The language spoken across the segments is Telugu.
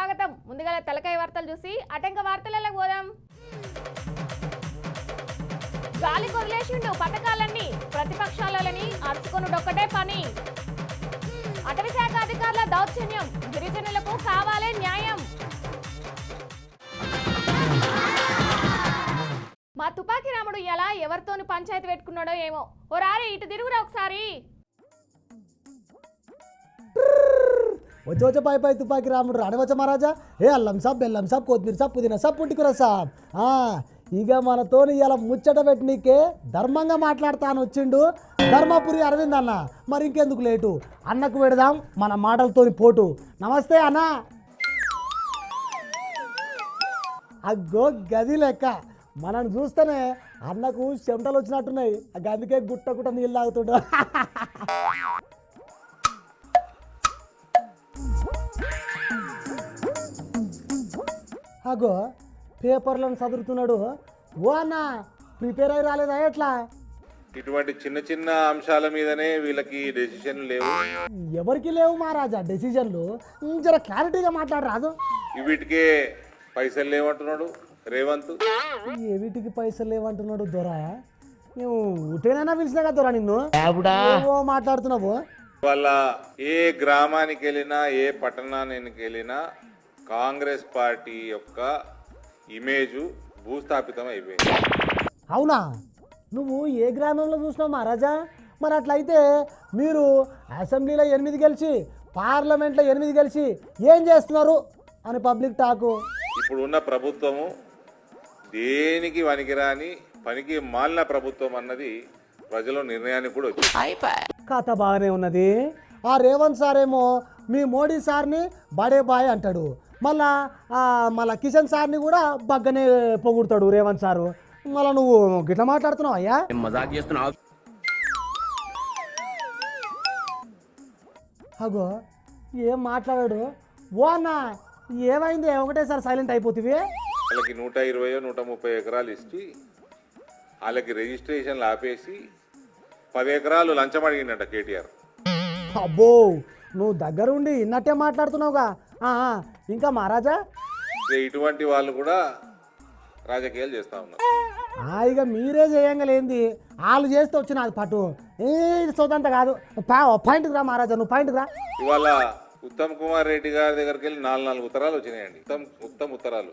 స్వాగతం. ముందుగా తలకాయ వార్తలు చూసి అటంక వార్తలలో పోదాం. గాలి కొదిలేసిండు పథకాలన్నీ. ప్రతిపక్షాలని అరుచుకొనుడొక్కటే పని. అటవీ శాఖ అధికారుల దౌర్జన్యం. గిరిజనులకు కావాలే న్యాయం. మా తుపాకీ రాముడు ఎలా ఎవరితోని పంచాయతీ పెట్టుకున్నాడో ఏమో. ఓ రారే ఇటు తిరుగురా ఒకసారి. వచ్చి వచ్చే పై పై తుపాకి రాముడు రానివచ్చ మహారాజా. ఏ అల్లం సాబ్ బెల్లం సాబ్ కొత్తిమీర సాబ్ పుదీనా సాబ్ పుంటికూర సాబ్. ఆ, ఇక మనతోని ఇలా ముచ్చట పెట్టినీకే ధర్మంగా మాట్లాడతాను వచ్చిండు ధర్మపురి అరవింద్ అన్న. మరి ఇంకెందుకు లేటు? అన్నకు పెడదాం మన మాటలతోని పోటు. నమస్తే అన్న. అగ్గో గది లెక్క. మనం చూస్తేనే అన్నకు చెమటలు వచ్చినట్టున్నాయి. ఆ గుట్ట గుట్ట నీళ్ళు తాగుతుండ. అగో పేపర్లను చదువుతున్నాడు ఓ అన్న ప్రిపేర్ అయి రాలేదా ఎట్లా? ఇటువంటి చిన్న చిన్న అంశాల మీదనే వీళ్ళకి డెసిషన్ లేవు. ఎవరికి లేవు మహారాజా డెసిజన్లు? ఉమ్, జర క్లారిటీగా మాట్లాడరాదు వీటికే పైసలు లేవంటున్నాడు రేవంత్. ఏ వీటికి పైసలు లేవంటున్నాడు దొర? మేము ఉటేనైనా పిలిచినా కదా దొర నిన్ను? ఏవో మాట్లాడుతున్నావు. వాళ్ళ ఏ గ్రామానికి వెళ్ళినా ఏ పట్టణానికి వెళ్ళినా కాంగ్రెస్ పార్టీ యొక్క ఇమేజ్ భూస్థాపితం అయిపోయింది. అవునా? నువ్వు ఏ గ్రామంలో చూసినావు మహారాజా? మరి అట్లయితే మీరు అసెంబ్లీలో ఎనిమిది గెలిచి పార్లమెంట్లో ఎనిమిది గెలిచి ఏం చేస్తున్నారు అని పబ్లిక్ టాకు? ఇప్పుడు ఉన్న ప్రభుత్వము దేనికి పనికిరాని పనికి మాలిన ప్రభుత్వం అన్నది ప్రజల నిర్ణయానికి కూడా వచ్చింది. కథ బాగానే ఉన్నది. ఆ రేవంత్ సార్ ఏమో మీ మోడీ సార్ని బడే బాయ్ అంటాడు. మళ్ళా ఆ, మళ్ళా కిషన్ సార్ని కూడా బగ్గనే పొగుడతాడు రేవంత్ సారు. మళ్ళా నువ్వు గిట్లా మాట్లాడుతున్నావు అయ్యా? మజాక్ చేస్తున్నావు అగో ఏం మాట్లాడాడు? ఓ అన్న ఏమైంది? ఒకటేసారి సైలెంట్ అయిపోతుంది వాళ్ళకి నూట ఇరవై నూట ముప్పై ఎకరాలు ఇచ్చి వాళ్ళకి రిజిస్ట్రేషన్లు ఆపేసి పది ఎకరాలు లంచం అడిగిండట కేటీఆర్. అబ్బో నువ్వు దగ్గరుండి ఇన్నట్టే మాట్లాడుతున్నావుగా. ఇంకా మహారాజా ఇటువంటి వాళ్ళు కూడా రాజకీయాలు చేస్తా ఉన్నారు. ఇక మీరే చేయంగలేంది. వాళ్ళు చేస్తే వచ్చిన అది పట్టు. ఏ సోదంత కాదు. పాయింట్కి రా మహారాజా నువ్వు పాయింట్కి రా. ఇవాళ ఉత్తమ్ కుమార్ రెడ్డి గారి దగ్గరికి వెళ్ళి నాలుగు నాలుగు ఉత్తరాలు వచ్చినాయండి. ఉత్తమ్ ఉత్తమ్ ఉత్తరాలు.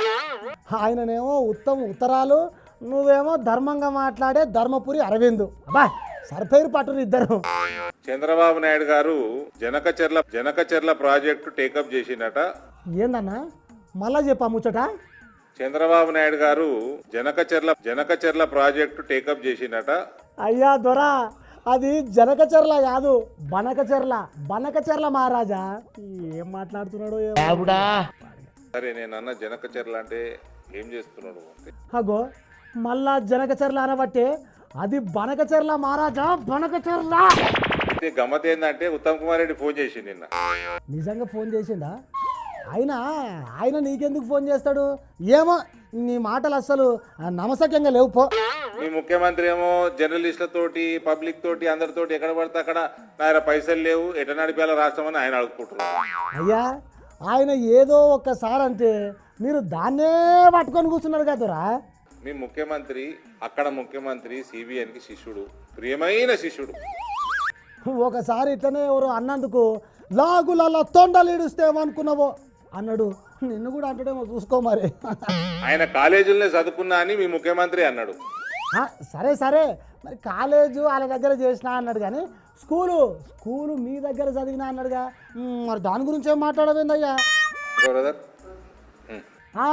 ఆయననేమో ఉత్తమ ఉత్తరాలు నువ్వేమో ధర్మంగా మాట్లాడే ధర్మపురి అరవింద్. అబ్బా సరిపేరు పట్టురు ఇద్దరు. చంద్రబాబు నాయుడు గారు జనకచర్ల జనకచర్ల ప్రాజెక్టు టేకప్ చేసిండట. ఏందన్నా? మళ్ళా చెప్పా ముచ్చట? చంద్రబాబు నాయుడు గారు జనకచర్ల జనకచర్ల ప్రాజెక్టు టేకప్ చేసిండట. అయ్యా దొరా అది జనకచర్ల కాదు బనకచర్ల బనకచర్ల మహారాజా. ఏం మాట్లాడుతున్నాడు. సరే నేను అన్న జనకచర్ల అంటే ఏం చేస్తున్నాడు అగో మళ్ళా జనకచర్ల అనబట్టే అది బనకచర్ల మహారాజా బనకచర్ల గమ్మత్ ఏంటంటే ఉత్తమ్ కుమార్ రెడ్డి ఫోన్ చేసి నిన్న. నిజంగా ఫోన్ చేసిండా? ఆయన ఆయన నీకెందుకు ఫోన్ చేస్తాడు? ఏమో నీ మాటలు అస్సలు నమసక్యంగా లేవు పో. మీ ముఖ్యమంత్రి ఏమో జర్నలిస్టులతోటి పబ్లిక్ తోటి అందరితోటి ఎక్కడ పడితే అక్కడ నా దగ్గర పైసలు లేవు ఎట నడిపేలా రాష్ట్రం అని ఆయన అడుగుకుంటున్నారు. అయ్యా ఆయన ఏదో ఒక్కసారి అంటే మీరు దాన్నే పట్టుకొని కూర్చున్నారు కదరా మీ ముఖ్యమంత్రి అక్కడ ముఖ్యమంత్రి సిబిఎన్కి శిష్యుడు ప్రియమైన శిష్యుడు. ఒకసారి ఇట్లనే ఎవరు అన్నందుకు లాగులలో తొండలు ఇడుస్తేమనుకున్నావో అన్నాడు. నిన్ను కూడా అంటాడేమో చూసుకో మరి. ఆయన కాలేజీలనే చదువుకున్నా అని మీ ముఖ్యమంత్రి అన్నాడు. ఆ, సరే సరే. మరి కాలేజు వాళ్ళ దగ్గర చేసినా అన్నాడు కానీ స్కూలు స్కూలు మీ దగ్గర చదివినా అన్నాడుగా? మ్, మరి దాని గురించి ఏం మాట్లాడవేందయ్యా? ఇంకో బ్రదర్ ఆ,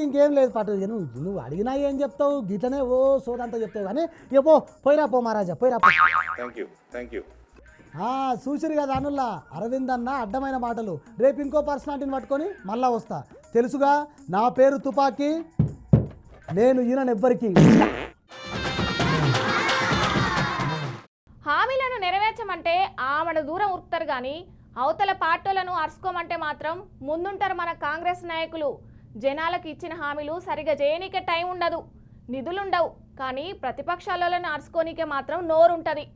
ఇంకేం లేదు పట్టు ఇక నువ్వు నువ్వు అడిగినా ఏం చెప్తావు? గిట్లనే ఓ సోదంతా చెప్తావు కానీ పో పోయిరా పో మహారాజా పోయిరా పో. థ్యాంక్ యూ థ్యాంక్ యూ చూసిరు కదా అనుల్లా. అరవింద్ అన్న అడ్డమైన మాటలు. రేపు ఇంకో పర్సనాలిటీని పట్టుకొని మళ్ళా వస్తా. తెలుసుగా నా పేరు తుపాకీ. నేను ఈయనెవ్వరికి హామీలను నెరవేర్చమంటే ఆమెను దూరం ఉరుకుతారు కానీ అవతల పార్టీలను అరుచుకోమంటే మాత్రం ముందుంటారు మన కాంగ్రెస్ నాయకులు. జనాలకు ఇచ్చిన హామీలు సరిగా చేయనీకే టైం ఉండదు. నిధులుండవు. కానీ ప్రతిపక్షాలను అరుచుకోనికే మాత్రం నోరుంటది.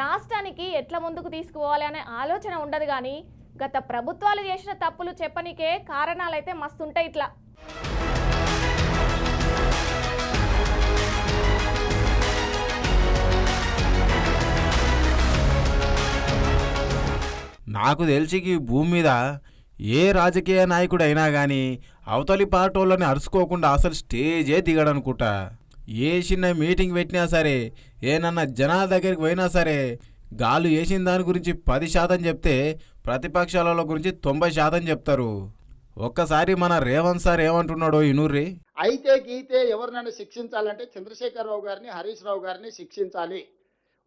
రాష్ట్రానికి ఎట్లా ముందుకు తీసుకుపోవాలి అనే ఆలోచన ఉండదు కానీ గత ప్రభుత్వాలు చేసిన తప్పులు చెప్పనికే కారణాలైతే మస్తుంటాయి ఇట్లా. నాకు తెలిసి ఈ భూమి మీద ఏ రాజకీయ నాయకుడైనా కానీ అవతలి పార్టీ వాళ్ళని అరుచుకోకుండా అసలు స్టేజే దిగడనుకుంటా. ఏ చిన్న మీటింగ్ పెట్టినా సరే ఏనన్నా జనాల దగ్గరికి పోయినా సరే గాలు వేసిన దాని గురించి పది శాతం చెప్తే ప్రతిపక్షాల గురించి తొంభై శాతం చెప్తారు. ఒక్కసారి మన రేవంత్ సార్ ఏమంటున్నాడో ఇనూర్రి అయితే గీతే ఎవరినైనా శిక్షించాలంటే చంద్రశేఖరరావు గారిని హరీష్ రావు గారిని శిక్షించాలి.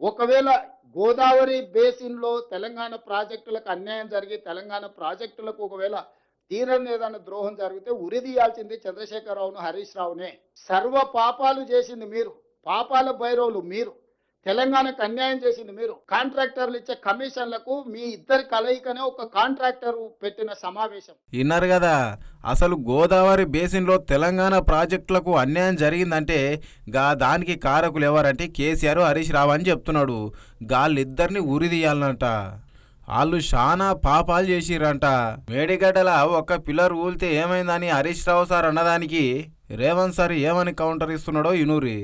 ఒకవేళ గోదావరి బేసిన్లో తెలంగాణ ప్రాజెక్టులకు అన్యాయం జరిగి తెలంగాణ ప్రాజెక్టులకు ఒకవేళ తీరని ఏదైనా ద్రోహం జరిగితే ఉరిదీయాల్సింది చంద్రశేఖరరావును హరీష్ రావునే. సర్వ పాపాలు చేసింది మీరు. పాపాల భైరవులు మీరు. తెలంగాణకు అన్యాయం చేసింది మీరు. కాంట్రాక్టర్లు ఇచ్చే కమిషన్లకు మీ ఇద్దరి కలయికనే ఒక కాంట్రాక్టర్ పెట్టిన సమావేశం. విన్నారు కదా అసలు గోదావరి బేసిన్లో తెలంగాణ ప్రాజెక్టులకు అన్యాయం జరిగిందంటే గా దానికి కారకులు ఎవరంటే కేసీఆర్ హరీష్ రావు అని చెప్తున్నాడు. గాళ్ళిద్దరిని ఉరిదీయాలనంట వాళ్ళు చాలా పాపాలు చేసిరంట మేడిగడ్డల ఒక పిల్లర్ ఊలితే ఏమైందని హరీష్ రావు సార్ అన్నదానికి రేవంత్ సార్ ఏమని కౌంటర్ ఇస్తున్నాడో ఇనూరి.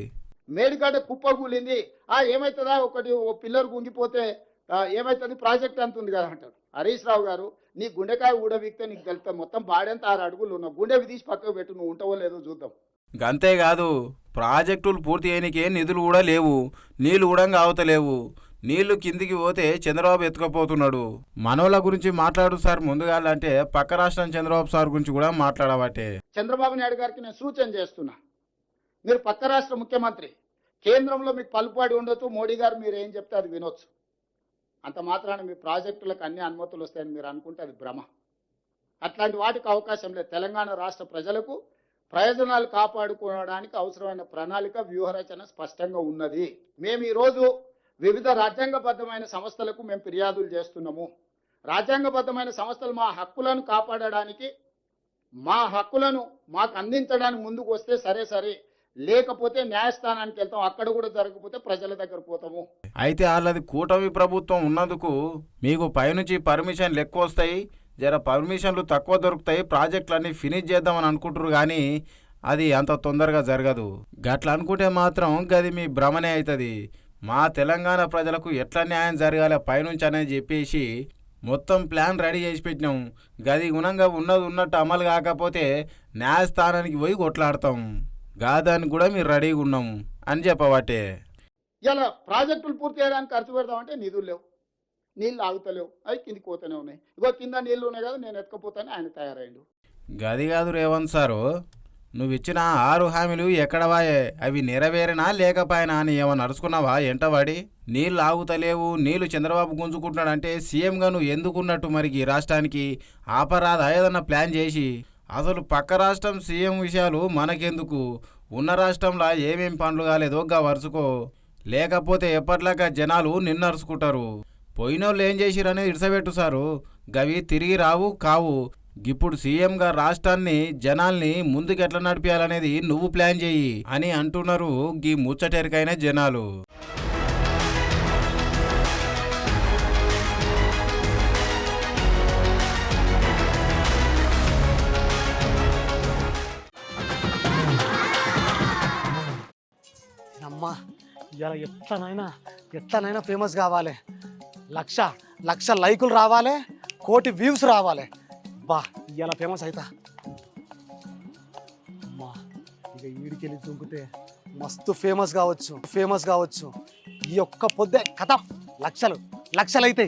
మేడిగడ్డ కుప్ప కూలింది. ఆ ఏమవుతుందా ఒకటి ఓ పిల్లర్ గుంగిపోతే ఆ, ఏమవుతుంది ప్రాజెక్ట్ అంత ఉంది కదా అంటారు. హరీష్ రావు గారు నీ గుండెకాయ ఊడవిక్తే నీకు తెలుస్తుంది మొత్తం బాడెంత ఆరు అడుగులు ఉన్నావు. గుండె తీసి పక్కకు పెట్టు నువ్వు ఉంటావో లేదో చూద్దాం. అంతేకాదు ప్రాజెక్టులు పూర్తి చేయనికే నిధులు కూడా లేవు నీళ్ళు కూడా అవతలేవు నీళ్ళు కిందికి పోతే చంద్రబాబు ఎత్తుకపోతున్నాడు. మనోళ్ళ గురించి మాట్లాడు సార్ ముందుగా అంటే పక్క రాష్ట్రం చంద్రబాబు సార్ గురించి కూడా మాట్లాడబట్టే. చంద్రబాబు నాయుడు గారికి నేను సూచన చేస్తున్నా. మీరు పక్క రాష్ట్ర ముఖ్యమంత్రి కేంద్రంలో మీకు పలుపాడి ఉండొచ్చు మోడీ గారు మీరు ఏం చెప్తే అది వినొచ్చు. అంత మాత్రాన మీ ప్రాజెక్టులకు అన్ని అనుమతులు వస్తాయని మీరు అనుకుంటే అది భ్రమ. అట్లాంటి వాటికి అవకాశం లేదు. తెలంగాణ రాష్ట్ర ప్రజలకు ప్రయోజనాలు కాపాడుకోవడానికి అవసరమైన ప్రణాళిక వ్యూహరచన స్పష్టంగా ఉన్నది. మేము ఈరోజు వివిధ రాజ్యాంగబద్ధమైన సంస్థలకు మేము ఫిర్యాదులు చేస్తున్నాము. రాజ్యాంగబద్ధమైన సంస్థలు మా హక్కులను కాపాడడానికి మా హక్కులను మాకు అందించడానికి ముందుకు వస్తే సరే సరే. లేకపోతే న్యాయస్థానానికి వెళ్తాం అక్కడ కూడా జరగకపోతే ప్రజల దగ్గర పోతాము. అయితే వాళ్ళది కూటమి ప్రభుత్వం ఉన్నందుకు మీకు పైనుంచి పర్మిషన్లు ఎక్కువ వస్తాయి జర పర్మిషన్లు తక్కువ దొరుకుతాయి ప్రాజెక్టులన్నీ ఫినిష్ చేద్దామని అనుకుంటారు కానీ అది అంత తొందరగా జరగదు. గట్లా అనుకుంటే మాత్రం గది మీ భ్రమనే అవుతుంది. మా తెలంగాణ ప్రజలకు ఎట్లా న్యాయం జరగాలి పైనుంచి అనేది చెప్పేసి మొత్తం ప్లాన్ రెడీ చేసి పెట్టినాం. గది గుణంగా ఉన్నది ఉన్నట్టు అమలు కాకపోతే న్యాయస్థానానికి పోయి కొట్లాడతాం. గాదానికి కూడా మీరు రెడీగా ఉన్నాం అని చెప్పబట్టే. ఇలా ప్రాజెక్టులు పూర్తి చేయడానికి ఖర్చు పెడదామంటే నిధులు లేవు. నీళ్ళు ఆగుతలేవు. అవి కిందికి పోతూనే ఉన్నాయి. ఇగో కింద నీళ్ళు ఉన్నాయి కదా నేను ఎత్తుకపోతాను ఆయన తయారైండు. గది కాదు రేవంత్ సారు నువ్వు ఇచ్చిన ఆరు హామీలు ఎక్కడవాయే? అవి నెరవేరినా లేకపోయినా అని ఏమో నడుచుకున్నావా ఎంటవాడి నీళ్ళు ఆగుతలేవు నీళ్ళు చంద్రబాబు గుంజుకుంటున్నాడంటే సీఎంగా నువ్వు ఎందుకున్నట్టు మరి ఈ రాష్ట్రానికి? ఆపరాధ ఏదన్నా ప్లాన్ చేసి? అసలు పక్క రాష్ట్రం సీఎం విషయాలు మనకెందుకు? ఉన్న రాష్ట్రంలో ఏమేం పనులు కాలేదో గా వరుసుకో లేకపోతే ఎప్పట్లాగా జనాలు నిన్నరుచుకుంటారు. పోయినోళ్ళు ఏం చేసిరనేది ఇడిసబెట్టు సారు. గవి తిరిగి రావు కావు. ఇప్పుడు సీఎంగా రాష్ట్రాన్ని జనాల్ని ముందుకు ఎట్లా నడిపించాలనేది నువ్వు ప్లాన్ చెయ్యి అని అంటున్నారు గీ ముచ్చటెరికైన జనాలు. అమ్మా ఇలా ఎట్లనైనా ఎట్లనైనా ఫేమస్ కావాలి? లక్ష లక్ష లైకులు రావాలి? కోటి వ్యూస్ రావాలి? బా ఇవాళ ఫేమస్ అవుతా అమ్మా ఇక ఈడికెళ్ళి దుంకుతే మస్తు ఫేమస్ కావచ్చు ఫేమస్ కావచ్చు. ఈ ఒక్క పొద్దే కథ లక్షలు లక్షలు అయితే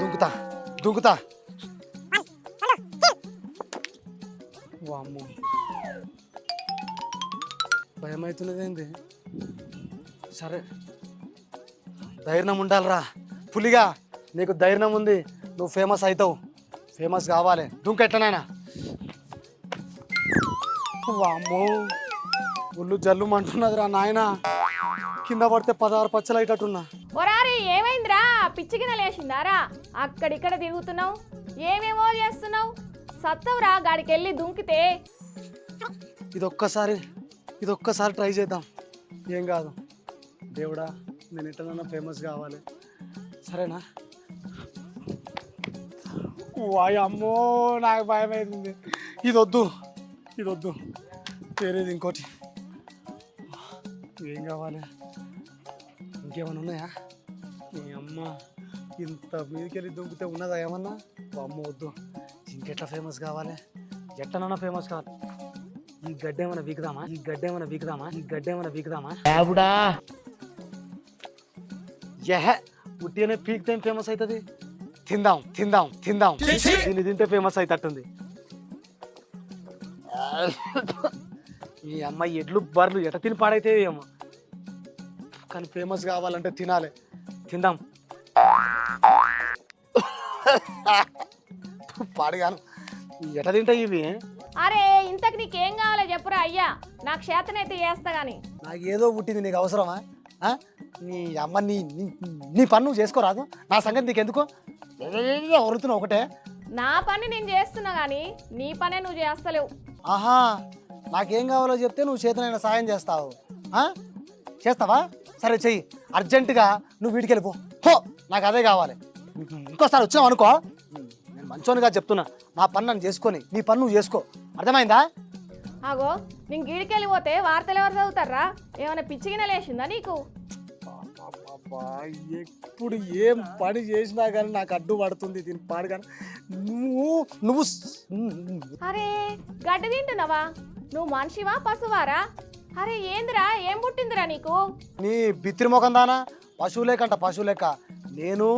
దుంకుతా దుంకుతా వామ్మో. భయం అవుతున్నదేంది సరే ధైర్యం ఉండాలిరా. పులిగా నీకు ధైర్యం ఉంది నువ్వు ఫేమస్ అవుతావు ఫేమస్ కావాలి. దుంక ఎట్లనైనా వామ్మో ఒళ్ళు జల్లు అంటున్నదిరా నాయన. కింద పడితే పదహారు పచ్చలు అయ్యేటట్టున్నా. ఒరారి ఏమైందిరా? పిచ్చిగిన లేచిందారా అక్కడిక్కడ తిరుగుతున్నావు? ఏమేమో చేస్తున్నావు? సత్తవురా గాడికెళ్ళి దుంకితే. ఇది ఒక్కసారి ఇది ఒక్కసారి ట్రై చేద్దాం. ఏం కాదు. దేవుడా నేను ఎట్లనైనా ఫేమస్ కావాలి. సరేనా? అమ్మో నాకు భయం అవుతుంది ఇది వద్దు ఇది వద్దు. వేరేది ఇంకోటి. ఏం కావాలి? ఇంకేమైనా ఉన్నాయా? మీ అమ్మ ఇంత మీదకెళ్ళి దుంకుతే ఉన్నదా ఏమన్నా? అమ్మ వద్దు. ఇంకెట్లా ఫేమస్ కావాలి? ఎట్లనన్నా ఫేమస్ కావాలి. ఈ గడ్డ ఏమైనా వీకుదామా ఈ గడ్డ ఏమైనా వీకుదామా ఈ గడ్డ ఏమైనా వీకుదామా యహ ఉట్టిగానే పీక్ టైం ఫేమస్ అవుతుంది? తిందాం తిందాం తిందాం. దీన్ని తింటే ఫేమస్ అవుతట్టుంది ఈ అమ్మాయి ఎడ్లు బర్లు ఎట తిని పాడైతే ఏమో. కానీ ఫేమస్ కావాలంటే తినాలి. తిందాం. పాడగాను. ఎట తింటాయి ఇవి? అరే ఇంతకు నీకేం కావాలో చెప్పురా అయ్యా. నాకు చేతనైతే చేస్తా గాని. నాకు ఏదో పుట్టింది నీకు అవసరమా? ఆ? నీ అమ్మ నీ నీ- నీ పని నువ్వు చేసుకోరాదు. నా సంగతి నీకు ఎందుకు వరుతున్నావు ఒకటే? నా పని నేను చేస్తున్నా గాని నీ పనే నువ్వు చేస్తలేవు. ఆహా నాకేం కావాలో చెప్తే నువ్వు చేతనైనా సాయం చేస్తావు. ఆ? చేస్తావా? సరే చెయ్యి. అర్జెంటుగా నువ్వు వీడికి వెళ్ళిపో హో నాకు అదే కావాలి. ఇంకోసారి వచ్చినావు అనుకో. నేను మంచోనిగా చెప్తున్నా. నా పని నన్ను చేసుకొని నీ పని నువ్వు చేసుకో. అర్థమైందా? ఆగో నేను గీడికెళ్ళిపోతే వార్తలు ఎవరు చదువుతారా? ఏమైనా పిచ్చిగిన లేచిందా నీకు? అబ్బా, ఎప్పుడు ఏం పని చేసినా కానీ నాకు అడ్డు పడుతుంది దీని పాడు కానీ నువ్వు నువ్వు అరే గడ్డి తింటున్నావా? నువ్వు మనిషివా పశువారా? అరే ఏందిరా ఏం పుట్టిందిరా నీకు? నీ బిత్తిరి ముఖం దానా? పశువు లేకంట పశువు లెక్క నేను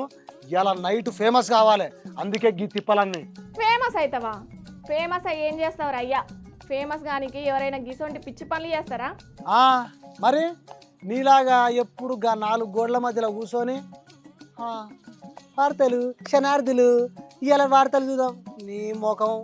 ఇలా నైట్ ఫేమస్ కావాలి. అందుకే గీ తిప్పలన్నీ. ఫేమస్ అవుతావా ఫేమస్ అయ్యి ఏం చేస్తావురా అయ్యా? ఫేమస్ గానికి ఎవరైనా గిసొంటి పిచ్చి పనులు చేస్తారా? ఆ, మరి? నీలాగా ఎప్పుడు గా నాలుగు గోడల మధ్యలో కూర్చొని వార్తలు క్షణార్థులు ఇలా వార్తలు చూద్దాం. నీ ముఖం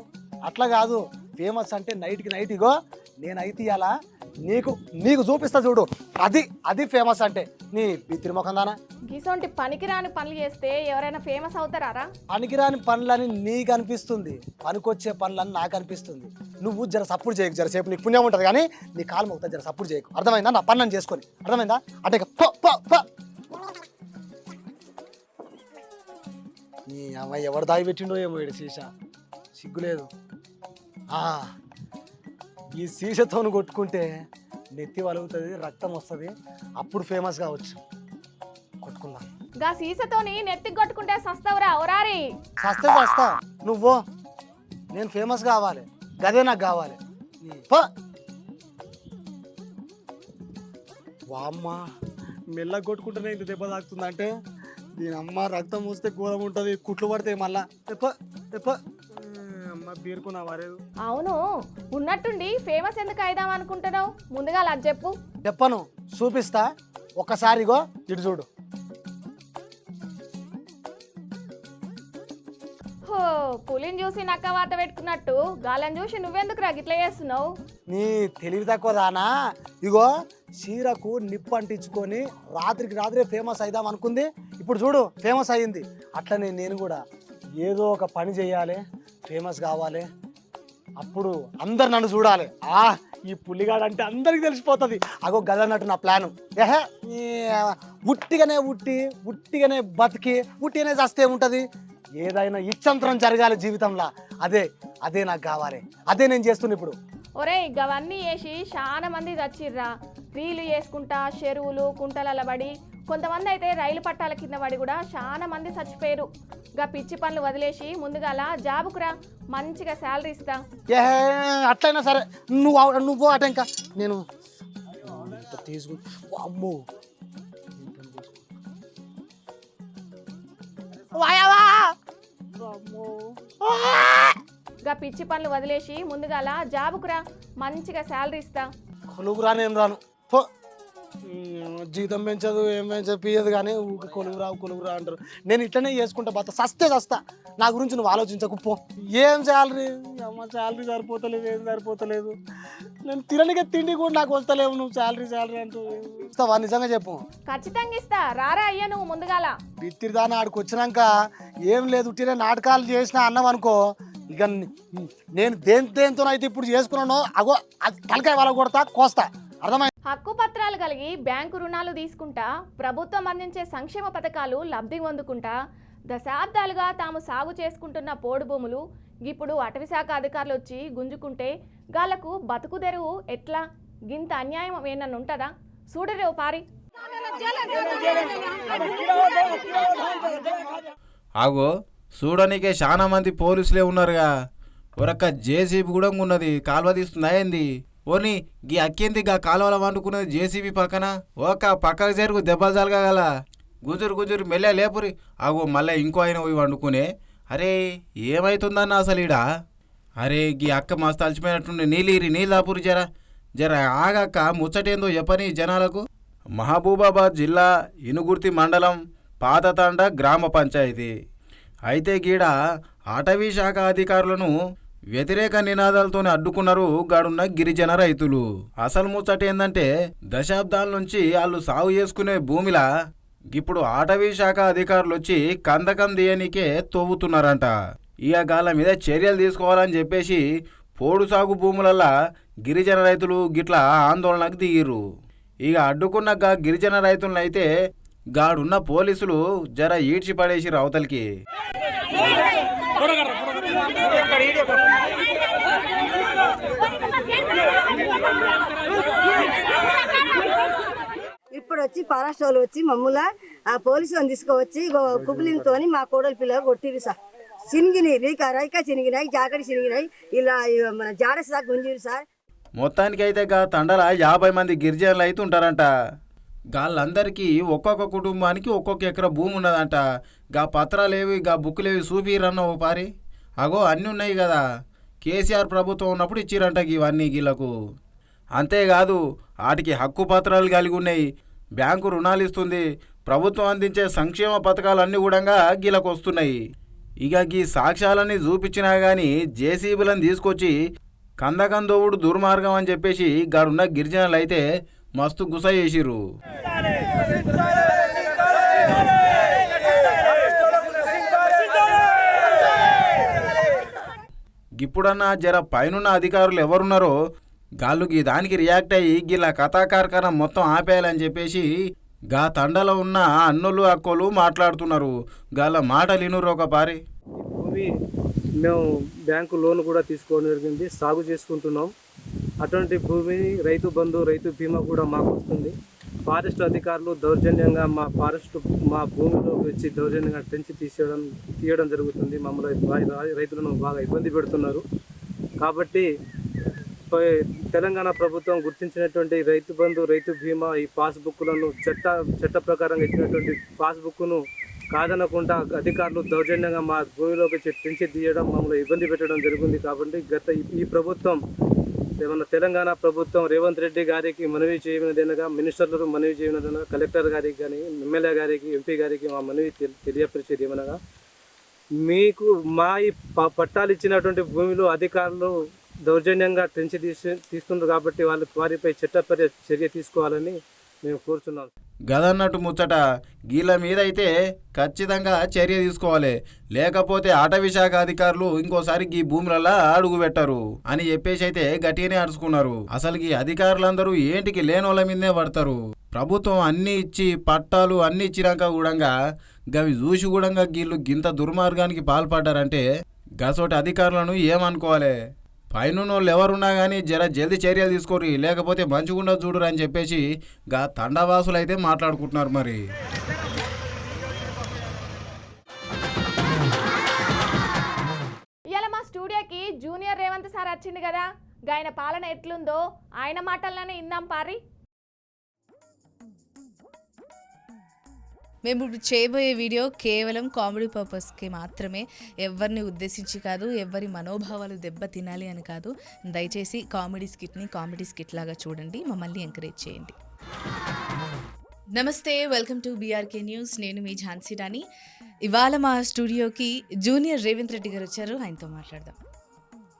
అట్లా కాదు. ఫేమస్ అంటే నైట్కి నైట్ ఇగో నేనైతే ఇలా నీకు నీకు చూపిస్తా చూడు. అది అది ఫేమస్ అంటే. నీ బిత్తిరి ముఖం దానా? గిసొంటి పనికిరాని పనులు చేస్తే ఎవరైనా ఫేమస్ అవుతారా పనికిరాని పనులని నీకు అనిపిస్తుంది. పనికొచ్చే పనులని నాకు అనిపిస్తుంది. నువ్వు జర సపోర్ట్ చేయకు జర సేపు నీకు పుణ్యం ఉంటుంది కానీ నీ కాలు మొక్తా జర సపోర్ట్ చేయకు. అర్థమైందా? నా పని నేను చేసుకొని. అర్థమైందా? అంటే ఇక పో, పో, పో. నీ అమ్మాయి ఎవరు దాగి పెట్టిండో ఏమో సీస సిగ్గులేదు. ఆ, ఈ సీసతోను కొట్టుకుంటే నెత్తి వలుగుతుంది రక్తం వస్తుంది. అప్పుడు ఫేమస్ కావచ్చు. కొట్టుకుందాం. గా సీసతోని నెత్తికి కొట్టుకుంటే సస్తావురా ఒరారి. సస్తే వస్తా నువ్వు నేను ఫేమస్ కావాలి. గదే నాకు కావాలి. పో. వామ్మ మెల్ల కొట్టుకుంటేనే ఇంత దెబ్బ తాకుతుందంటే దీని అమ్మ రక్తం వస్తే ఘోరం ఉంటుంది కుట్లు పడతాయి మళ్ళా. తెప్ప అమ్మ బీరుకున్నా వారేదు అవును ఉన్నట్టుండి ఫేమస్ ఎందుకు అయిదాం అనుకుంటున్నావు? ముందుగా అలా చెప్పు. చెప్పను చూపిస్తా. ఒక్కసారిగో ఇటు చూడు. హో పులిని చూసి నక్క వాత పెట్టుకున్నట్టు గాలని చూసి నువ్వెందుకు రా గిట్ల చేస్తున్నావు? నీ తెలివి తక్కువ దానా ఇగో చీరకు నిప్పు అంటించుకొని రాత్రికి రాత్రే ఫేమస్ అయిదాం అనుకుంది. ఇప్పుడు చూడు ఫేమస్ అయ్యింది అట్లనే నేను కూడా ఏదో ఒక పని చేయాలి. ఫేమస్ కావాలి. అప్పుడు అందరు నన్ను చూడాలి. ఆ ఈ పుల్లిగాడు అంటే అందరికి తెలిసిపోతుంది. అగో గదన్నట్టు నా ప్లాను. ఏహే ఉట్టిగానే ఉట్టి ఉట్టిగానే బతికి ఉట్టిగానే చస్తే ఉంటుంది ఏదైనా ఇచ్చంతరం జరగాలి జీవితంలో. అదే అదే నాకు కావాలి. అదే నేను చేస్తున్నా ఇప్పుడు. ఒరేయ్ గవన్నీ వేసి చాలా మంది చచ్చిర్రా. రీలు చేసుకుంటా చెరువులు కుంటలలో పడి కొంతమంది అయితే రైలు పట్టాల కింద పడి కూడా చాలా మంది చచ్చిపోయారు. గా పిచ్చి పనులు వదిలేసి ముందుగాల జాబుకురా మంచిగా శాలరీ ఇస్తా. ఏ అట్లయినా సరే నువ్వు నువ్వు అట ఇంకా నేను ఇంత తీసుకు అమ్మో వాయవా! అమ్మో. గా పిచ్చి పనులు వదిలేసి ముందుగాల జాబుకురా మంచిగా శాలరీ ఇస్తా. కొలువు రాను. పో. జీతం పెంచదు ఏం పెంచదు కానీ ఊరికి కొలువు రావు కొలువు రా అంటారు. నేను ఇట్లనే చేసుకుంటా బత సస్తే చస్తా నా గురించి నువ్వు ఆలోచించకు పో. ఏం శాలరీ? అమ్మ శాలరీ సరిపోతలేదు ఏం సరిపోతలేదు. నేను తిననికే తిండి కూడా నాకు వస్తలేవు నువ్వు శాలరీ శాలరీ అంటూ. ఇస్తావా? నిజంగా చెప్పు. ఖచ్చితంగా ఇస్తా. రారా అయ్యా నువ్వు ముందుగాల. బిత్తిరిదాన ఆడికి వచ్చినాక ఏం లేదు ఉట్టిన నాటకాలు చేసిన అన్నాం అనుకో ఇక నేను దేని దేనితోనైతే ఇప్పుడు చేసుకున్నానో అగో అది తలకాయ వాళ్ళ కొడతా కోస్తా. అర్థమైంది హక్కు పత్రాలు కలిగి బ్యాంకు రుణాలు తీసుకుంటా ప్రభుత్వం అందించే సంక్షేమ పథకాలు లబ్ధి పొందుకుంటా దశాబ్దాలుగా తాము సాగు చేసుకుంటున్న పోడు భూములు ఇప్పుడు అటవీశాఖ అధికారులు వచ్చి గుంజుకుంటే గాళ్ళకు బతుకు తెరువు ఎట్లా? గింత అన్యాయం ఏమన్నా ఉంటుందా చూడరేవు పారి. ఆగో చూడనీకే చాలా మంది పోలీసులే ఉన్నారుగా. ఒరక్క జేసీబీ కూడా ఉన్నది కాలువ తీస్తుందా ఏంది? ఓని గీ అక్కింది గా కాలువల వండుకున్నది జేసీబీ పక్కన? ఒక పక్కకు జరుగు దెబ్బలు జరగగల గుజురు గుజురు మెల్లె లేపురి. ఆగో మళ్ళీ ఇంకో ఆయన పోయి వండుకునే. అరే ఏమైతుందన్న అసలు ఈడ? అరే గీ అక్క మస్తు అలసిపోయినట్టుండి. నీళ్ళీరి నీళ్ళు దాపురి జర. జర ఆగాక ముచ్చటేందో చెప్పని జనాలకు? మహబూబాబాద్ జిల్లా ఇనుగుర్తి మండలం పాతతాండ గ్రామ పంచాయతీ. అయితే గీడ అటవీ శాఖ అధికారులను వ్యతిరేక నినాదాలతోనే అడ్డుకున్నారు గాడున్న గిరిజన రైతులు. అసలు ముచ్చట ఏందంటే దశాబ్దాల నుంచి వాళ్ళు సాగు చేసుకునే భూమిలా ఇప్పుడు అటవీ శాఖ అధికారులు వచ్చి కందకం తీయనికే తోవుతున్నారంట. ఇక గాళ్ళ మీద చర్యలు తీసుకోవాలని చెప్పేసి పోడు సాగు భూములల్లా గిరిజన రైతులు గిట్ల ఆందోళనకు దిగిర్రు. ఇక అడ్డుకున్న గా గిరిజన రైతులనైతే అయితే గాడున్న పోలీసులు జర ఈడ్చి పడేసి అవతలికి ఇప్పుడు వచ్చి ఫారెస్ట్ వాళ్ళు వచ్చి మమ్మల్ని ఆ పోలీసు వాళ్ళని తీసుకువచ్చి కుబులింతో మా కోడలి పిల్లలు కొట్టిరు సార్. చినిగినాయి రైకా చినిగినాయి జాకెట్ చినిగినాయి ఇలా మన జాడస్ దాకా గుంజిరు సార్. మొత్తానికైతే గా తండల యాభై మంది గిరిజనులు అయితే ఉంటారంట. గాళ్ళందరికీ ఒక్కొక్క కుటుంబానికి ఒక్కొక్క ఎకరా భూమి ఉన్నదంట. గా పత్రాలేవి గా బుక్కులేవి చూపిరన్న ఓ పారి. అగో అన్నీ ఉన్నాయి కదా. కేసీఆర్ ప్రభుత్వం ఉన్నప్పుడు ఇచ్చిరంట ఇవన్నీ గీళ్ళకు అంతేకాదు వాటికి హక్కు పత్రాలు కలిగి ఉన్నాయి. బ్యాంకు రుణాలు ఇస్తుంది. ప్రభుత్వం అందించే సంక్షేమ పథకాలన్నీ కూడా గీలకు వస్తున్నాయి. ఇక గీ సాక్ష్యాలన్నీ చూపించినా కానీ జేసీబీలను తీసుకొచ్చి కందకందోవుడు దుర్మార్గం అని చెప్పేసి గాడున్న గిరిజనులు అయితే మస్తు గుస చేసిర్రు. ఇప్పుడన్నా జర పైనున్న అధికారులు ఎవరున్నారో గాళ్ళుకి దానికి రియాక్ట్ అయ్యి గిలా కథాకారకరం మొత్తం ఆపేయాలని చెప్పేసి గా తండలో ఉన్న అన్నులు అక్కోలు మాట్లాడుతున్నారు. గాల మాటలు వినురు ఒక పారి. భూమి మేము బ్యాంకు లోన్ కూడా తీసుకోవడం జరిగింది. సాగు చేసుకుంటున్నాం. అటువంటి భూమిని రైతు బంధు రైతు బీమా కూడా మాకు వస్తుంది. ఫారెస్ట్ అధికారులు దౌర్జన్యంగా మా ఫారెస్ట్ మా భూమిలోకి వచ్చి దౌర్జన్యంగా తెంచి తీసేయడం తీయడం జరుగుతుంది. మమ్మల్ని రైతులను బాగా ఇబ్బంది పెడుతున్నారు. కాబట్టి తెలంగాణ ప్రభుత్వం గుర్తించినటువంటి రైతు బంధు రైతు బీమా ఈ పాస్బుక్లను చట్ట చట్ట ప్రకారంగా ఇచ్చినటువంటి పాస్బుక్ను కాదనకుండా అధికారులు దౌర్జన్యంగా మా భూమిలోకి పెంచి తీయడం మమ్మల్ని ఇబ్బంది పెట్టడం జరిగింది. కాబట్టి గత ఈ ప్రభుత్వం మన తెలంగాణ ప్రభుత్వం రేవంత్ రెడ్డి గారికి మనవి చేయనదేనగా మినిస్టర్లకు మనవి చేయనదనగా కలెక్టర్ గారికి కానీ ఎమ్మెల్యే గారికి ఎంపీ గారికి మా మనవి తెలి- తెలియపరిచేది ఏమనగా మీకు మా ఈ ప- పట్టాలు ఇచ్చినటువంటి భూమిలో అధికారులు దౌర్జన్యంగా తెంచి తీసి తీస్తున్నారు కాబట్టి వాళ్ళు వారిపై చట్టపర్య చర్య తీసుకోవాలని మేము కోరుచున్నాం. గదన్నట్టు ముచ్చట గీళ్ళ మీద అయితే ఖచ్చితంగా చర్య తీసుకోవాలి. లేకపోతే అటవీ శాఖ అధికారులు ఇంకోసారి ఈ భూములలో అడుగు పెట్టరు అని చెప్పేసి అయితే గట్టిగానే అడుచుకున్నారు అసలు ఈ అధికారులందరూ ఏంటికి లేనోళ్ళ మీదే పడతారు? ప్రభుత్వం అన్ని ఇచ్చి పట్టాలు అన్ని ఇచ్చినాక కూడా గవి చూసి కూడా గీళ్ళు గింత దుర్మార్గానికి పాల్పడ్డారంటే గసోటి అధికారులను ఏమనుకోవాలి? పైనున్నోళ్ళు ఎవరున్నా కానీ జర జల్దీ చర్యలు తీసుకోరి లేకపోతే మంచిగుండా చూడరు అని చెప్పేసి గా తండవాసులు అయితే మాట్లాడుకుంటున్నారు మరి. ఇవాళ మా స్టూడియోకి జూనియర్ రేవంత్ సార్ వచ్చింది కదా గాయన పాలన ఎట్లుందో ఆయన మాటల్లోనే ఇందాం పారి మేము ఇప్పుడు చేయబోయే వీడియో కేవలం కామెడీ పర్పస్కి మాత్రమే. ఎవరిని ఉద్దేశించి కాదు ఎవరి మనోభావాలు దెబ్బ తినాలి అని కాదు. దయచేసి కామెడీ స్కిట్ని కామెడీ స్కిట్ లాగా చూడండి. మమ్మల్ని ఎంకరేజ్ చేయండి. నమస్తే వెల్కమ్ టు బీఆర్కే న్యూస్ నేను మీ ఝాన్సీ రాణి. ఇవాళ మా స్టూడియోకి జూనియర్ రేవంత్ రెడ్డి గారు వచ్చారు. ఆయనతో మాట్లాడదాం.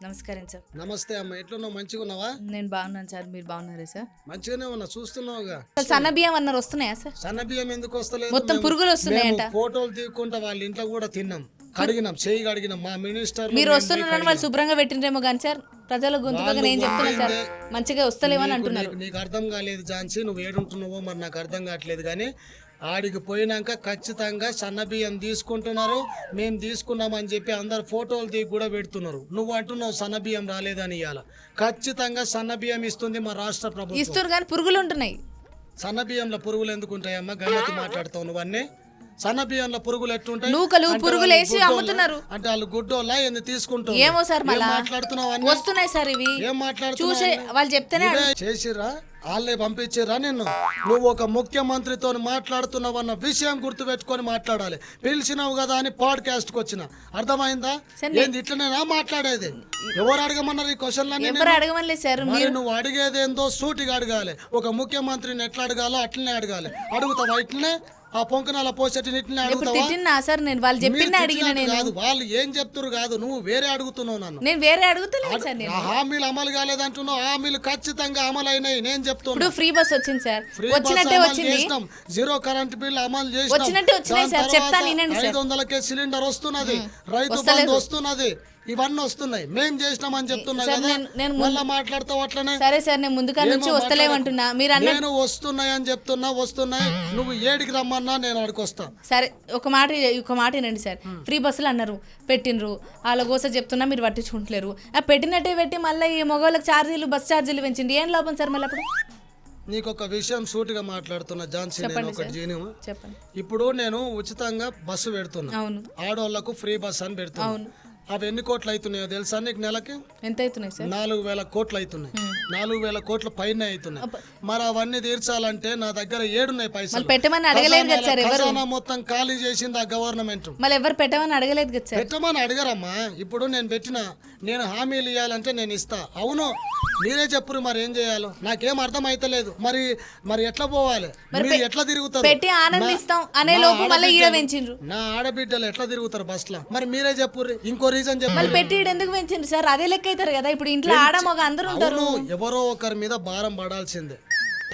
నమస్కారం సార్ నమస్తే అమ్మ ఎట్లున్నావు? మంచిగా ఉన్నావా? నేను బాగున్నాను సార్ మీరు బాగున్నారా సార్? మంచిగానే ఉన్నా చూస్తున్నావుగా. సన్న బియ్యం అన్నారు వస్తున్నాయా సార్? సన్న బియ్యం ఎందుకు వస్తలేదు? మొత్తం పురుగులు వస్తున్నాయంట. మేము ఫోటోలు తీయకుండా వాళ్ళ ఇంట్లో కూడా తిన్నాం. కడిగినాం చేయి కడిగినాం. మా మినిస్టర్ మీరు వస్తున్నారని వాళ్ళు శుభ్రంగా పెట్టిండ్రేమో కానీ సార్ ప్రజల గొంతుగా నేను చెప్తున్నా సార్? మంచిగా వస్తలేమని అంటున్నారు. నీకు అర్థం కాలేదు ఝాన్సీ నువ్వు ఏడుంటున్నావో మరి నాకు అర్థం కావట్లేదు కానీ ఆడికి పోయినాక ఖచ్చితంగా సన్న బియ్యం తీసుకుంటున్నారు. మేము తీసుకున్నామని చెప్పి అందరు ఫోటోలు దిగి కూడా పెడుతున్నారు. నువ్వు అంటున్నావు సన్న బియ్యం రాలేదని ఇవాళ ఖచ్చితంగా సన్న బియ్యం ఇస్తుంది మా రాష్ట్ర ప్రభుత్వం. ఇస్తారు కానీ పురుగులు ఉంటున్నాయి. సన్న బియ్యంలో పురుగులు ఎందుకు ఉంటాయమ్మా? గమ్మతి మాట్లాడతావు నువ్వు అన్నీ సన్న బియ్యంలో పురుగులు ఎట్లుంటాయి నూకలు, పురుగులు వేసి? అమ్ముతున్నారు. అంటే వాళ్ళు గుడ్డోళ్ళ ఏంది తీసుకుంటారు ఏమో సార్ మళ్ళా? మాట్లాడుతున్నావు? వస్తున్నాయి సార్ ఇవి. ఏం మాట్లాడుతున్నావు చూసే? వాళ్ళు చెప్తేనే ఇవే చేసిర్రా? వాళ్ళే పంపించిర్రా నిన్ను? నువ్వు ఒక ముఖ్యమంత్రితో మాట్లాడుతున్నావు అన్న విషయం గుర్తుపెట్టుకొని మాట్లాడాలి. పిలిచినావు కదా అని పాడ్కాస్ట్కి వచ్చిన. అర్థమైందా? ఏంది ఇట్లనేనా మాట్లాడేది? ఎవరు అడగమన్నారు ఈ క్వశ్చన్లన్నీ మరి నువ్వు అడిగేది ఏందో సూటిగా అడగాలి. ఒక ముఖ్యమంత్రిని ఎట్లా అడగాలో అట్లనే అడగాలి. అడుగుతావా ఇట్లనే? ఆ పొంకనాల పోసేటిని తిట్టినా సార్ నేను వాళ్ళు మీరు చెప్పింది అడిగిన కాదు వాళ్ళు ఏం చెప్తురు కాదు నువ్వు వేరే అడుగుతున్నావు నన్ను నేను వేరే అడుగుతలేదు సార్ నేను హామీలు అమలు కాలేదంటున్నావు హామీలు ఖచ్చితంగా అమలు అయినాయి నేను చెప్తున్నా ఇప్పుడు ఫ్రీ బస్ వచ్చింది సార్ వచ్చినట్టే వచ్చింది. జీరో కరెంట్ బిల్ అమలు చేసినాం. వచ్చినట్టే వచ్చినాయి దాని సార్. చెప్తాను. ఐదు వందలకే సిలిండర్ వస్తున్నది రైతు. బంధు వస్తున్నది ఇవన్నీ వస్తున్నాయి. మేం చేసినామని చెప్తున్నా సార్, కదా. నేను- నేను ముందు- మళ్ళా మాట్లాడతావు అట్లనే? సరే సార్ నేను ముందుగా నుంచి వస్తలేమంటున్నా మీరు అన్న నేను వస్తున్నాయి అని చెప్తున్నా వస్తున్నాయి. నువ్వు ఏడికి రమ్మన్నా నేను అడికి వస్తా. సరే ఒక మాట ఒక మాట వినండి సార్. ఫ్రీ బస్సులు అన్నారు పెట్టినరు వాళ్ళ కోసం చెప్తున్నా మీరు పట్టించుకుంటలేరు. ఆ పెట్టినట్టే పెట్టి మళ్ళీ ఈ మగవాళ్ళకి ఛార్జీలు బస్ ఛార్జీలు పెంచింది. ఏం లాభం సార్ మళ్ళీ అప్పుడు? నీకు ఒక విషయం సూటిగా మాట్లాడుతున్నా జాన్సీ నేను చెప్పండి ఒకటి సార్. జీను చెప్పండి. ఇప్పుడు నేను ఉచితంగా బస్సు పెడుతున్నా. అవును. ఆడవాళ్ళకు ఫ్రీ బస్ అని పెడుతున్నా. అవి ఎన్ని కోట్లు అవుతున్నాయో తెలుసా నీకు నెలకి? ఎంత అవుతున్నాయి సార్? నాలుగు వేల కోట్లు అవుతున్నాయి. నాలుగు వేల కోట్ల పైన అవుతున్నాయి. మరి అవన్నీ తీర్చాలంటే నా దగ్గర ఏడున్నాయి పైసలు. పెట్టమని అడగలేదు కదా సార్ ఖజానా- మొత్తం ఖాళీ చేసింది ఆ గవర్నమెంట్. మళ్ళీ ఎవరు పెట్టమని అడగలేదు కదా సార్? పెట్టమని అడగరమ్మా. ఇప్పుడు నేను పెట్టిన నేను హామీలు ఇవ్వాలంటే నేను ఇస్తా. అవును మీరే చెప్పురు మరి ఏం చేయాలో? నాకేం అర్థం అయితలేదు మరి మరి ఎట్లా పోవాలి? మీరు ఎట్లా తిరుగుతారు? పెట్టి ఆనందిస్తాం నా- అనే లోపు మళ్ళీ నా ఆడబిడ్డలు ఎట్లా తిరుగుతారు బస్సులో? మరి మీరే చెప్పుర్రి. ఇంకో రీజన్ చెప్పు మళ్ళీ పెట్టి ఎందుకు పెంచిండ్రు సార్? అదే లెక్క అవుతారు కదా. ఇప్పుడు ఇంట్లో ఆడ మగ అందరూ ఉంటారు. అవును ఎవరో ఒకరి మీద భారం పడాల్సిందే.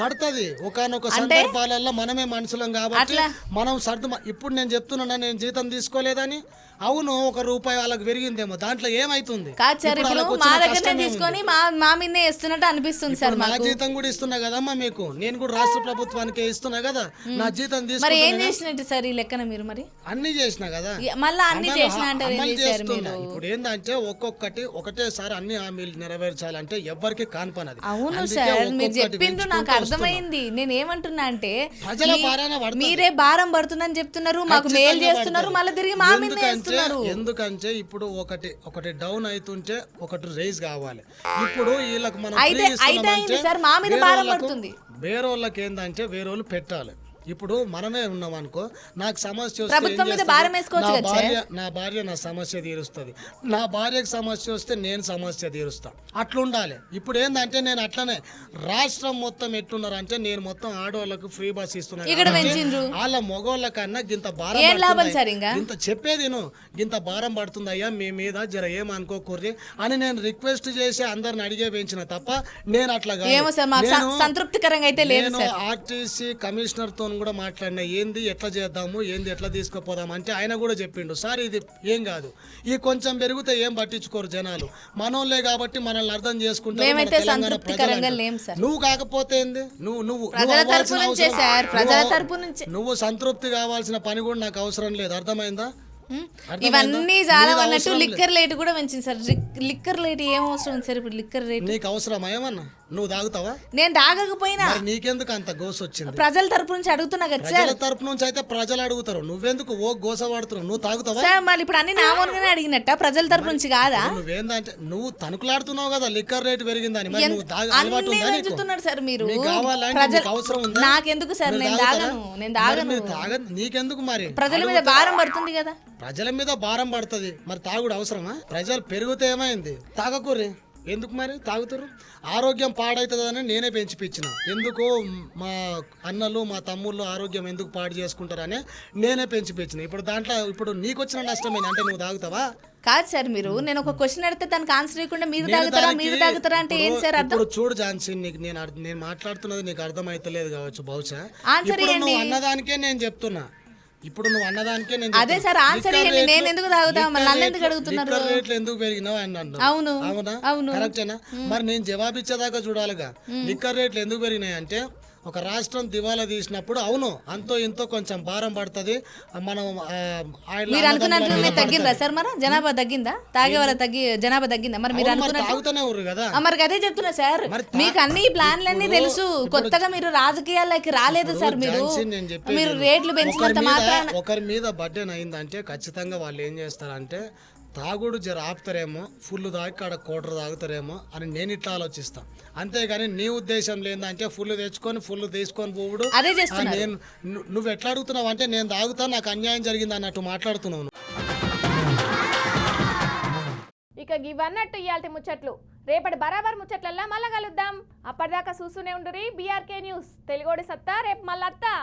పడుతుంది. ఒకనొక సందర్భాలలో మనమే మనుషులం కాబట్టి మనం సర్దు ఇప్పుడు నేను చెప్తున్నా నేను జీతం తీసుకోలేదని? అవును ఒక రూపాయి వాళ్ళకి పెరిగిందేమో దాంట్లో ఏమైతుంది? కాదు సార్ ఇప్పుడు ఇప్పుడు వాళ్ళకి మా దగ్గరనే? తీసుకొని మా మా మీదే వేస్తున్నట్టు అనిపిస్తుంది సార్ నా మాకు. జీతం కూడా ఇస్తున్నా కదమ్మా మీకు. నేను కూడా రాష్ట్ర ప్రభుత్వానికి ఇస్తున్నా కదా. నా జీతం మరి ఏం చేసినట్టు సార్ ఈ లెక్కన మీరు మరి? అన్ని చేసినా కదా. ఇ- మళ్ళా అన్ని అమలు- చేసినా అంటారు అమలు ఏంది సార్ చేస్తున్నా. మీరు? ఇప్పుడు ఏంటంటే ఒక్కొక్కటి ఒకటేసారి అన్ని హామీలు నెరవేర్చాలంటే ఎవరికి కానిపనది అవును అందుకే సార్ మీరు ఒక్కొక్కటి చెప్పిండ్రు నాకు పెంచుకుంటూ. అర్థమైంది. నేను ఏమంటున్నా అంటే ప్రజల మీ- భారాన పడుతుంది. మీరే భారం పడుతుందని చెప్తున్నారు మాకు మేలు చేస్తున్నారు పడుతుంది. మళ్ళీ తిరిగి మా మీద ఎందుకంటే- వేస్తున్నారు ఎందుకంటే ఇప్పుడు ఒకటి ఒకటి డౌన్ అవుతుంటే ఒకటి రైజ్ కావాలి. ఇప్పుడు వీళ్ళకి మనం సార్, మా మీద భారం పడుతుంది. వేరే వాళ్ళకి ఏంటంటే వేరే వాళ్ళు పెట్టాలి. ఇప్పుడు మనమే ఉన్నాం అనుకో నాకు సమస్య వస్తే నా? భార్య నా భార్య నా సమస్య తీరుస్తుంది. నా భార్యకు సమస్య వస్తే నేను సమస్య తీరుస్తా. అట్లుండాలి. ఇప్పుడు ఏంటంటే నేను అట్లనే రాష్ట్రం మొత్తం ఎట్లున్నారంటే నేను మొత్తం ఆడవాళ్ళకు ఫ్రీ బస్ ఇస్తున్నా ఇక్కడ కాబట్టి పెంచిండ్రు. వాళ్ళ మగవాళ్ళ కన్నా గింత భారం? ఇంత చెప్పేది నువ్వు ఇంత భారం పడుతుంది అయ్యా మీ మీద జర ఏమనుకోకూర్రి అని నేను రిక్వెస్ట్ చేసి అందరిని అడిగే పెంచిన తప్ప నేను అట్లా సంతృప్తికరంగా అయితే నేను ఆర్టీసీ కమిషనర్ తో కూడా మాట్లాడినా ఏంది ఎట్లా చేద్దాము? ఏంది ఎట్లా తీసుకుపోదాం అంటే ఆయన కూడా చెప్పిండు సార్ ఇది ఏం కాదు. ఈ కొంచెం పెరిగితే ఏం పట్టించుకోరు జనాలు. మనోళ్ళే కాబట్టి మనల్ని అర్థం చేసుకుంటారు సార్. నువ్వు కాకపోతే ఏంది? నువ్వు నువ్వు నువ్వు సంతృప్తి కావాల్సిన పని కూడా నాకు అవసరం లేదు. అర్థమైందా? ఇవన్నీ చాలా అన్నట్టు లిక్కర్ రేట్ కూడా పెంచింది సార్. లిక్- లిక్కర్ రేట్ ఏం అవసరం సార్? ఇప్పుడు లిక్కర్ రేట్ నీకు అవసరమా ఏమన్నా? నువ్వు తాగుతావా? నేను తాగకపోయినా. మరి నీకెందుకు అంత గోస వచ్చింది? ప్రజల తరపు నుంచి అడుగుతున్నా కదా సార్. ప్రజల తరపు నుంచి అయితే ప్రజలు అడుగుతారు. నువ్వెందుకు ఓ గోస పడుతున్నావు నువ్వు తాగుతావా? సార్ మరి ఇప్పుడు అన్ని నామూలుగానే అడిగినట్ట? ప్రజల తరపు నుంచి కాదా? నువ్వేందంటే నువ్వు తనుకులాడుతున్నావు కదా లిక్కర్ రేట్ పెరిగిందని. మరి నువ్వు తాగ అలవాటు అన్నీ ఉందా నీకు? పెంచుతున్నారు సార్ మీరు. నీకు కావాలంటే ప్రజల నీకు అవసరం ఉందా? నాకెందుకు సార్? నేను? తాగను నేను మరి తాగను. మీరు తాగ నీకెందుకు మరి? ప్రజల మీద భారం పడుతుంది కదా. ప్రజల మీద భారం పడుతుంది. మరి తాగుడు అవసరమా? ప్రజలు పెరిగితే ఏమైంది? తాగకూరి ఎందుకు మరి తాగుతారు ఆరోగ్యం పాడవుతుందని నేనే పెంచిపించిన ఎందుకు మా అన్నలు మా తమ్ముళ్ళు ఆరోగ్యం ఎందుకు పాడు చేసుకుంటారని నేనే పెంచిపించిన ఇప్పుడు దాంట్లో ఇప్పుడు నీకు వచ్చిన నష్టమేంది అంటే నువ్వు తాగుతావా? కాదు సార్ మీరు. నేను ఒక క్వశ్చన్ అడిగితే దానికి ఆన్సర్ ఇవ్వకుండా మీరు తాగుతారా మీరు తాగుతారా అంటే ఏం సార్ అర్థం? ఇప్పుడు చూడు ఝాన్సీ నీకు నేను అర్థ- నేను మాట్లాడుతున్నది నీకు అర్థమైతలేదు కావచ్చు బహుశా. ఆన్సర్ ఇప్పుడు నువ్వు ఇవ్వండి. అన్నదానికే నేను చెప్తున్నా. ఇప్పుడు నువ్వు అన్నదానికే నేను అదే. సార్, ఆన్సర్ ఇవ్వండి. నేను ఎందుకు తాగుతా? నన్ను ఎందుకు అడుగుతున్నారు? రేట్లు ఎందుకు పెరిగినావు అని అన్నాను అవును. అవునా అవును. కరెక్టేనా మరి నేను జవాబు ఇచ్చేదాకా చూడాలిగా లిక్కర్ రేట్లు ఎందుకు పెరిగినాయి అంటే ఒక రాష్ట్రం దివాలా తీసినప్పుడు అవును అంతో ఇంతో కొంచెం భారం పడుతుంది. మనం మీరు మీద తగ్గిందా. సార్ మరి? జనాభా తగ్గిందా? తాగే వాళ్ళ తగ్గి జనాభా తగ్గిందా? మరి మీరు తాగుతూనే ఉర్రు కదా. మరి అదే చెప్తున్నా సార్. మీకు అన్ని ప్లాన్లన్నీ తెలుసు. కొత్తగా మీరు రాజకీయాల్లోకి రాలేదు సార్ మీరు. మీరు. రేట్లు పెంచినంత మీద- మాత్రాన ఒకరి మీద బర్త్డే అయిందంటే ఖచ్చితంగా వాళ్ళు ఏం చేస్తారంటే తాగుడు జర ఆపుతారేమో ఫుల్ తాగి కాడ కోటర్ తాగుతారేమో అని నేను ఇట్లా ఆలోచిస్తా. అంతేగాని నీ ఉద్దేశం లేదంటే ఫుల్ తెచ్చుకొని ఫుల్ తీసుకొని పోవుడు. నేను నువ్వు ఎట్లా అడుగుతున్నావు అంటే నేను తాగుతా నాకు అన్యాయం జరిగింది అన్నట్టు మాట్లాడుతున్నావు ఇక ఇవన్నట్టు ఇయాల్టి ముచ్చట్లు. రేపటి బరాబర్ ముచ్చట్లల్లా మళ్ళా కలుద్దాం. అప్పటిదాకా చూస్తూనే ఉండురి బీఆర్కే న్యూస్ తెలుగోడి సత్తా రేపు మళ్ళీ అత్తా.